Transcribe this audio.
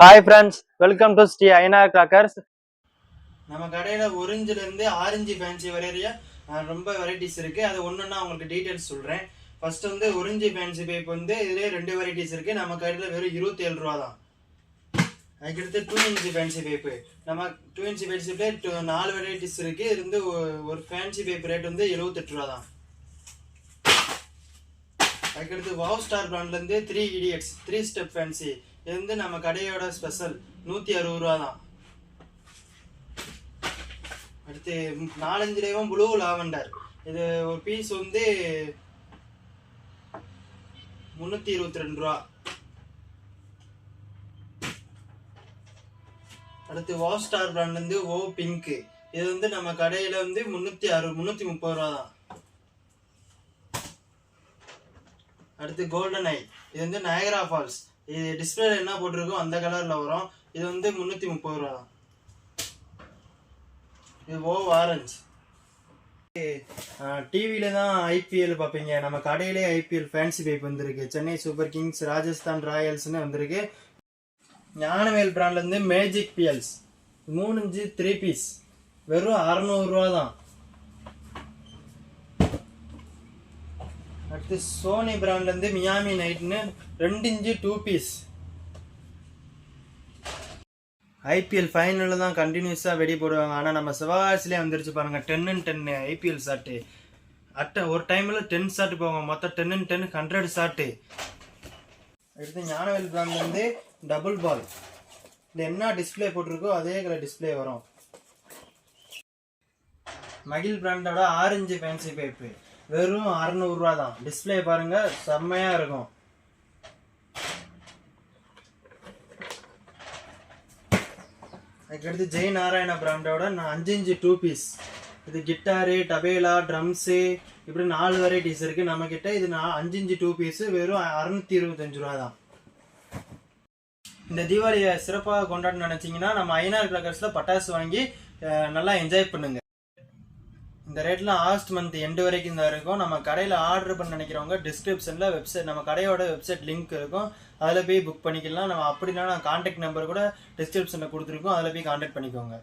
Hi friends welcome to Sri Ayyanar crackers நம்ம கடையில் ஒரிஞ்சிலேருந்து orange fancy வரைய ரொம்ப வெரைட்டிஸ் இருக்குது அது ஒன்றுன்னா உங்களுக்கு டீட்டெயில்ஸ் சொல்கிறேன் ஃபர்ஸ்ட் வந்து ஒரிஞ்சு ஃபேன்சி பைப் வந்து இதுலேயே ரெண்டு வெரைட்டிஸ் இருக்குது நம்ம கடையில் வெறும் இருபத்தி ஏழு ரூபா தான். அதுக்கடுத்து டூ இன்ச்சு ஃபேன்சி பைப்பு நம்ம two inch fancy pipe two நாலு வெரைட்டிஸ் இருக்குது இது வந்து ஒரு ஃபேன்சி பைப் ரேட் வந்து எழுபத்தெட்டு ரூபா தான். அதுக்கடுத்து wow star பிராண்ட்லேருந்து three idiots three step fancy இது வந்து நம்ம கடையோட ஸ்பெஷல் நூற்றி அறுபது ரூபா தான் அடுத்து நாலஞ்சு லேவும் ப்ளூ லாவெண்டர் இது ஒரு பீஸ் வந்து முந்நூற்றி இருபத்தி ரெண்டு ரூபா. அடுத்து வாவ் ஸ்டார் வந்து ஓ பிங்க்கு இது வந்து நம்ம கடையில் வந்து முந்நூற்றி அறு முந்நூற்றி முப்பது ரூபா தான் அடுத்து கோல்டன் ஐ இது வந்து நயகரா ஃபால்ஸ் இது டிஸ்பிளேல என்ன போட்டிருக்கோ அந்த கலரில் வரும். இது வந்து முந்நூற்றி முப்பது ரூபா தான் இது ஓ ஆரஞ்ச் டிவியில தான் ஐபிஎல் பார்ப்பீங்க. நம்ம கடையிலே ஐபிஎல் ஃபேன்சி பைப் வந்திருக்கு. சென்னை சூப்பர் கிங்ஸ் ராஜஸ்தான் ராயல்ஸ்னு வந்திருக்கு. ஞானவேல் பிராண்ட்லேருந்து மேஜிக் பிஎல்ஸ் மூணு இன்ச்சு த்ரீ பீஸ் வெறும் அறநூறுரூவா தான் அடுத்து சோனி பிராண்ட்லேருந்து மியாமி நைட்னு ரெண்டு இன்ச்சு டூ பீஸ் ஐபிஎல் ஃபைனலில் தான் கண்டினியூஸாக வெடி போடுவாங்க. ஆனால் நம்ம சிவகாசிலே வந்துருச்சு பாருங்கள் டென்னு டென்னு ஐபிஎல் ஷாட்டு அட்டை ஒரு டைமில் டென் ஷாட்டு போவாங்க. மொத்தம் டென்னு டென் ஹண்ட்ரட் ஷாட்டு அடுத்து ஞானவேல் பிராண்ட்லேருந்து டபுள் பால் இது என்ன டிஸ்ப்ளே போட்டிருக்கோ அதே கலர் டிஸ்ப்ளே வரும். மகிழ் பிராண்டோட ஆரஞ்சு ஃபேன்சி பைப்பு வெறும் அறநூறுரூவா தான் டிஸ்ப்ளே பாருங்க செம்மையா இருக்கும். அதுக்கடுத்து ஜெய் நாராயண பிராண்டோட நான் அஞ்சு இன்ச்சு டூ பீஸ் இது கிட்டாரு டபேலா ட்ரம்ஸு இப்படி நாலு வெரைட்டிஸ் இருக்கு நம்ம கிட்ட இது நான் அஞ்சு இன்ச்சு டூ பீஸு வெறும் அறுநூத்தி இருபத்தஞ்சு ரூபா தான் இந்த தீபாவளியை சிறப்பாக கொண்டாட நினச்சிங்கன்னா நம்ம ஐநார் கிளக்கர்ஸ்ல பட்டாசு வாங்கி நல்லா என்ஜாய் பண்ணுங்க. இந்த ரேட்லாம் ஆகஸ்ட் மந்த் எண்டு வரைக்கும் தான் இருக்கும். நம்ம கடையில் ஆர்டர் பண்ண நினைக்கிறவங்க டிஸ்கிரிப்ஷனில் வெப்சைட் நம்ம கடையோட வெப்சைட் லிங்க் இருக்கும். அதில் போய் புக் பண்ணிக்கலாம். நம்ம அப்படின்னா நான் கான்டாக்ட் நம்பர் கூட டிஸ்கிரிப்ஷனில் கொடுத்துருக்கோம். அதில் போய் கான்டாக்ட் பண்ணிக்கோங்க.